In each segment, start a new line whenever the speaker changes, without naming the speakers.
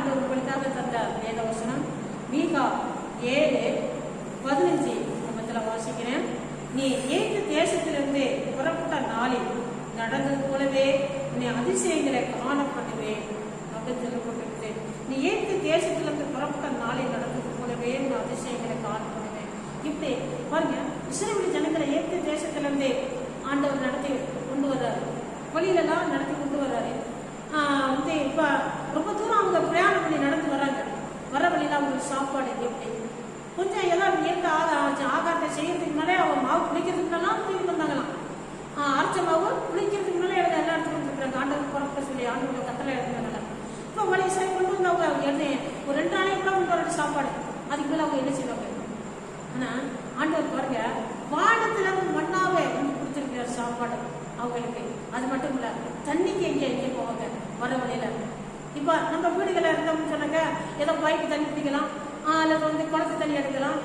ஆண்டவர் உங்களுக்காக தந்த வேத வசனம். மீகா ஏழு பதினஞ்சு குடும்பத்தில் வாசிக்கிறேன். நீ ஏற்று தேசத்திலிருந்து புறப்பட்ட நாளில் நடந்தது போலவே நீ அதிசயங்களை காணப்படுவேன். அப்படின்னு சொல்லப்பட்டிருக்கு நீ ஏற்று தேசத்திலிருந்து புறப்பட்ட நாளில் நடந்தது போலவே நீ அதிசயங்களை காணப்படுவேன். இப்படி பாருங்க இஸ்ரேல் ஜனங்களை ஏற்று தேசத்திலிருந்து ஆண்டவர் நடத்தி கொண்டு வர்றாரு. வழியிலலாம் நடத்தி கொண்டு வர்றாரு. ஆஹ் வந்து இப்போ ரொம்ப தூரம் அவங்க பிரயாணம் பண்ணி நடந்து வராங்க. வர வழியில் அவங்களுக்கு சாப்பாடு எப்படி? கொஞ்சம் எல்லாம் ஏற்ற ஆகாரத்தை செய்யறதுக்கு முன்னாலே அவங்க மாவு குளிக்கிறதுக்கு முன்னெல்லாம் தூக்கி வந்தாங்களாம் அரைச்ச மாவு குளிக்கிறதுக்கு முன்னாலே எடுத்து எல்லாம் எடுத்துட்டு கொடுத்துருக்காங்க ஆண்டவர் புறப்பட சொல்லி ஆண்டவர் கத்தலை எடுத்துனாங்க இப்போ வழி சரி கொண்டு வந்து அவங்க என்ன ஒரு ரெண்டு நாளைக்கு கூட கொண்டு வரட்டு சாப்பாடு. அதுக்கு மேலே அவங்க என்ன செய்வாங்க? ஆனால் ஆண்டவர் பாருங்க வானத்துல இருந்து மண்ணாவே வந்து கொடுத்துருக்கிறார் சாப்பாடு அவங்களுக்கு. அது மட்டும் இல்லை தண்ணிக்கு எங்கே எங்கே போவாங்க வர வழியில். இப்போ நம்ம வீடுகளில் இருந்தோம்னு சொன்னாங்க ஏதோ பைப்பு தண்ணி பிடிக்கலாம் அல்லது வந்து குளத்து தண்ணி எடுக்கலாம்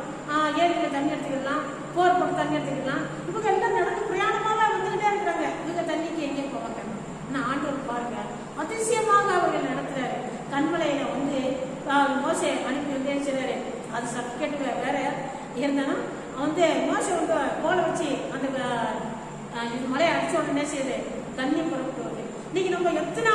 ஏரியில் தண்ணி எடுத்துக்கலாம் போர் போட்டு தண்ணி எடுத்துக்கலாம். இவங்க எல்லாம் நடந்து பிரயாணமாக வந்துகிட்டே இருக்கிறாங்க. இவங்க தண்ணிக்கு எங்கே போவாங்க? நான் ஆண்டவர் பாருங்க அதிசயமாக அவர்கள் நடத்துறாரு. கண்மலையில வந்து மோசை அனுப்பி வந்து என்ன செய்றாரு? அது சர்டிஃபிகேட் வேற இருந்தாலும் வந்து மோசை வந்து கோலை வச்சு அந்த மலையை அடிச்ச உடனே செய்யுது? தண்ணி புறப்பட்டு வருது இன்னைக்கு நம்ம எத்தனை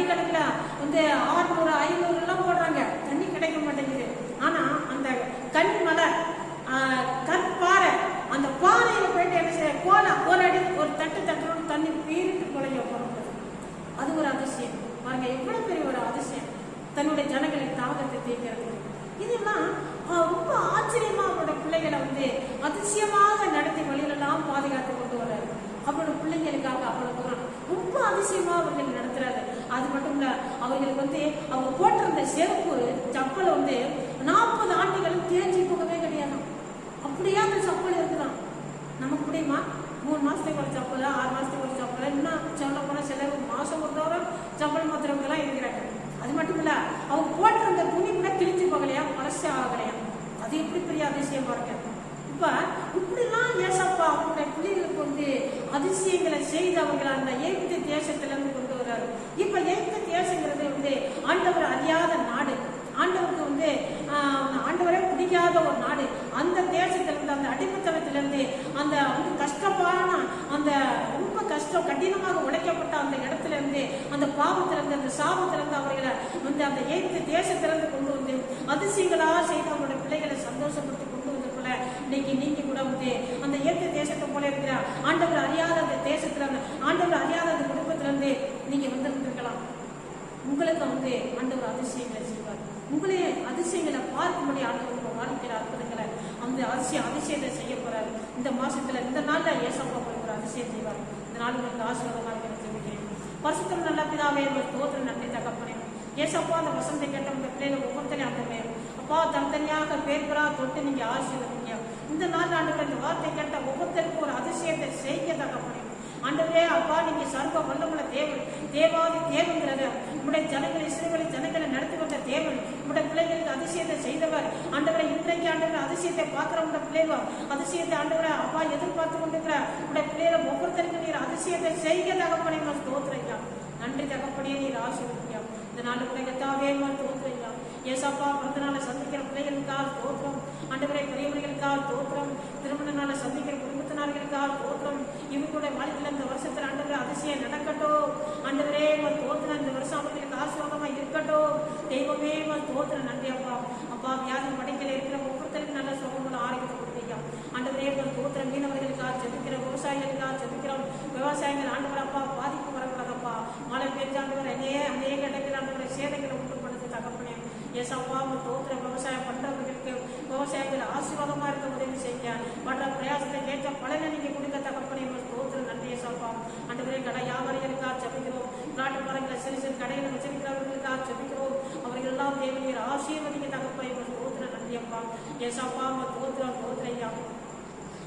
அடிக்கடிக்கல இந்த ஆறுநூறு ஐநூறு எல்லாம் போடுறாங்க. தண்ணி கிடைக்க மாட்டேங்குது. ஆனா அந்த கண் மலை கற்பாறை அந்த பாறையில போயிட்டு என்ன செய்ய கோலை ஒரு அடி ஒரு தட்டு தட்டுறோம் தண்ணி பீரிட்டு கொலைய புறப்படுது அது ஒரு அதிசயம். பாருங்க எவ்வளவு பெரிய ஒரு அதிசயம். தன்னுடைய ஜனங்களின் தாகத்தை தீர்க்கிறது. இதெல்லாம் ரொம்ப ஆச்சரியமா அவரோட பிள்ளைகளை வந்து அதிசயமாக நடத்தி வழியிலெல்லாம் பாதுகாத்து கொண்டு வர்றாரு. அவரோட பிள்ளைங்களுக்காக அவ்வளவு தூரம் ரொம்ப அதிசயமா அவர்கள் நடத்துறாரு. அது மட்டும் இல்ல அவர்களுக்கு வந்து அவங்க போட்டிருந்த செருப்பு சப்பல் வந்து நாற்பது ஆண்டுகளும் தேஞ்சி போகவே கிடையாது அப்படியே அந்த செப்பல் இருக்குதான் நமக்கு முடியுமா மூணு மாசத்துக்கு ஒரு சப்பல் ஆறு மாசத்துக்கு ஒரு சப்பல் இன்னும் சொல்ல போனா சிலர் மாசம் ஒரு தவிர சப்பல் மாத்திரவங்க எல்லாம் இருக்கிறாங்க. அது மட்டும் இல்ல அவங்க போட்டிருந்த துணி கூட கிழிஞ்சு போகலையா? பழசு ஆகலையா அது எப்படி பெரிய அதிசயமா இருக்கு? இப்ப இப்படிலாம் ஏசப்பா அவங்களுடைய பிள்ளைகளுக்கு வந்து அதிசயங்களை செய்து அவங்களை அந்த எகிப்து தேசத்துல இருந்து இப்ப எகிப்து தேசங்கிறது வந்து ஆண்டவர் அறியாத நாடு. ஆண்டவருக்கு வந்து ஆண்டவரே பிடிக்காத ஒரு நாடு. அந்த தேசத்துல இருந்து அந்த அடிமைத்தனத்துல இருந்து அந்த வந்து கஷ்டமான அந்த ரொம்ப கஷ்டம் கடினமாக உழைக்கப்பட்ட அந்த இடத்துல இருந்து அந்த பாவத்துல இருந்து அந்த சாபத்துல இருந்து அவர்களை வந்து அந்த எய்த்து தேசத்திலிருந்து கொண்டு வந்து அதிசயங்களா செய்து அவங்களோட பிள்ளைகளை சந்தோஷப்படுத்தி கொண்டு வந்த போல இன்னைக்கு நீங்க கூட வந்து அந்த இயற்கை தேசத்தை போல இருக்கிற ஆண்டவர் அறியாத அந்த தேசத்துல அந்த ஆண்டவர் அறியாத நீங்கள் நீங்க வந்து இருக்கலாம் உங்களுக்கு வந்து ஆண்டவர் அதிசயங்களை செய்வார். உங்களே அதிசயங்களை பார்க்கும்படி ஆண்டவர் உங்க வாழ்க்கையில அற்புதங்களை அந்த அதிசயம் அதிசயத்தை செய்ய போறாரு. இந்த மாசத்துல இந்த நாள்ல ஏசப்பா போய் ஒரு அதிசயம் செய்வார். இந்த நாள் உங்களுக்கு ஆசீர்வாதமாக இருக்கிறது பரிசுத்தம் நல்ல பிதாவே உங்கள் தோற்ற நன்றி தகப்பனே. ஏசப்பா அந்த வசந்தை கேட்ட உங்க பிள்ளைகள் ஒவ்வொருத்தரையும் அந்த அப்பா தனித்தனியாக பேர் பெறா தொட்டு நீங்க ஆசீர்வதிங்க. இந்த நாள் ஆண்டுகள் இந்த வார்த்தை கேட்ட ஒவ்வொருத்தருக்கும் ஒரு அதிசயத்தை செய்ய தகப்பனே. ஆண்டவரே அப்பா நீங்க சர்வ வல்லமுள்ள தேவன். தேவாதி தேவங்கிறத உங்களுடைய ஜனங்களை சிறுகளை ஜனங்களை நடத்தி வந்த தேவன். உங்களுடைய பிள்ளைகளுக்கு அதிசயத்தை செய்தவர். ஆண்டவரை இன்றைக்கு ஆண்டவர் அதிசயத்தை பார்க்கிற உங்களுடைய பிள்ளைகள். அதிசயத்தை ஆண்டவரை அப்பா எதிர்பார்த்து கொண்டிருக்கிற உங்களுடைய பிள்ளைகளை ஒவ்வொருத்தருக்கும் நீர் அதிசயத்தை செய்ய தகப்பனே நான் தோத்துறையா நன்றி தகப்படியே நீர் ஆசிரியா இந்த நாள் உலகத்தாவே தோத்துறையா ஏசப்பா பிறந்த நாளை சந்திக்கிற பிள்ளைகளுக்காக தோற்றம் ஆண்டவரை பெரியவர்களுக்காக தோற்றம் திருமண நாளை சந்திக்கிற குடும்பத்தினர்களுக்காக தோற்றம் இவங்களுடைய வாழ்க்கையில இந்த வருஷத்துல ஆண்டவரே அதிசயம் நடக்கட்டும் ஆண்டவரே உன் தோத்திர இந்த வருஷம் அவர்களுக்கு ஆசீர்வாதமா இருக்கட்டும் தெய்வமே உன் தோத்திர நன்றி அப்பா. அப்பா வியாதி படைக்கல இருக்கிற ஒவ்வொருத்தருக்கும் நல்ல சுகங்களும் ஆரோக்கியத்தை கொடுத்தீங்க. ஆண்டவரே உன் தோத்திர மீனவர்களுக்காக ஜெபிக்கிற விவசாயிகளுக்காக ஜெபிக்கிறோம் விவசாயிகள் ஆண்டவர் அப்பா பாதிப்பு வரக்கூடாதப்பா மழை பெஞ்சாண்டவர் அநேக அநேக இடங்கள் ஆண்டவரை சேதங்களை உண்டு பண்ணுறது தகப்பனே. ஏசப்பா உன் தோற்ற விவசாயம் பண்றவர்களுக்கு விவசாயிகள் ஆசீர்வாதமா இருக்க உதவி செய்ய மற்ற பிரயாசத்தை ஏற்ற பலனை நீங்க கொடுக்க தகப்பனே தோற்று நன்றியை சொல்வோம் ஏசப்பா ஆண்டவரே கடை வியாபாரிகளுக்காக ஜெபிக்கிறோம். நாட்டு மரங்களை சிறு சிறு கடையில் வச்சிருக்கிறவர்களுக்காக ஜெபிக்கிறோம். அவர்கள் எல்லாம் தேவநீர் ஆசீர்வதிக்க தகப்பனை உன் தோத்திர நன்றியப்பா அப்பா. ஏசப்பா உன் தோத்திர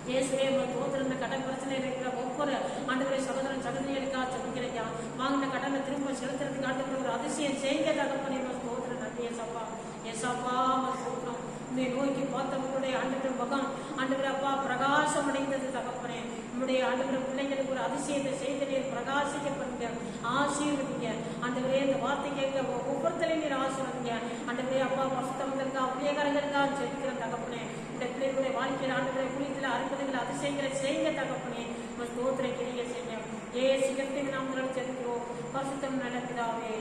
இயேசுவே உங்கள் தோத்திருந்த கடன் பிரச்சனை இருக்கிற ஒவ்வொரு ஆண்டுகளை சகோதரன் சகோதரிகளுக்காக ஜபிக்கிறையா வாங்கின கடனை திரும்ப செலுத்துறதுக்கு ஆண்டுகிற ஒரு அதிசயம் செய்ய தகப்பனை உங்கள் தோத்திர நன்றி ஏசப்பா. ஏசாப்பா. உண்மை நோக்கி பார்த்தவங்களுடைய ஆண்டவர் முகம் ஆண்டவர் அப்பா பிரகாசம் அடைந்தது தகப்பனே. உம்முடைய ஆண்டவர் பிள்ளைங்களுக்கு ஒரு அதிசயத்தை செய்து நீர் பிரகாசிக்க பண்ணுங்க ஆசீர்வதிங்க. ஆண்டவரே இந்த வார்த்தை கேட்க ஒவ்வொருத்தரையும் நீர் ஆசீர்வதிங்க. ஆண்டவரே அப்பா பசுத்தவங்களுக்கா இருக்கா ஜெபிக்கிற தகப்பனே. இந்த பிள்ளைகளுடைய வாழ்க்கையில் ஆண்டுகளை குளித்துல அற்புதங்களை அதிசயங்களை செய்யுங்க தகப்பனே. உங்க ஸ்தோத்திர செய்ய செய்யுங்க. ஏ சிகத்தின் நாம் ஜெபிக்கிறோம். பசுத்தம் நடக்கிறாவே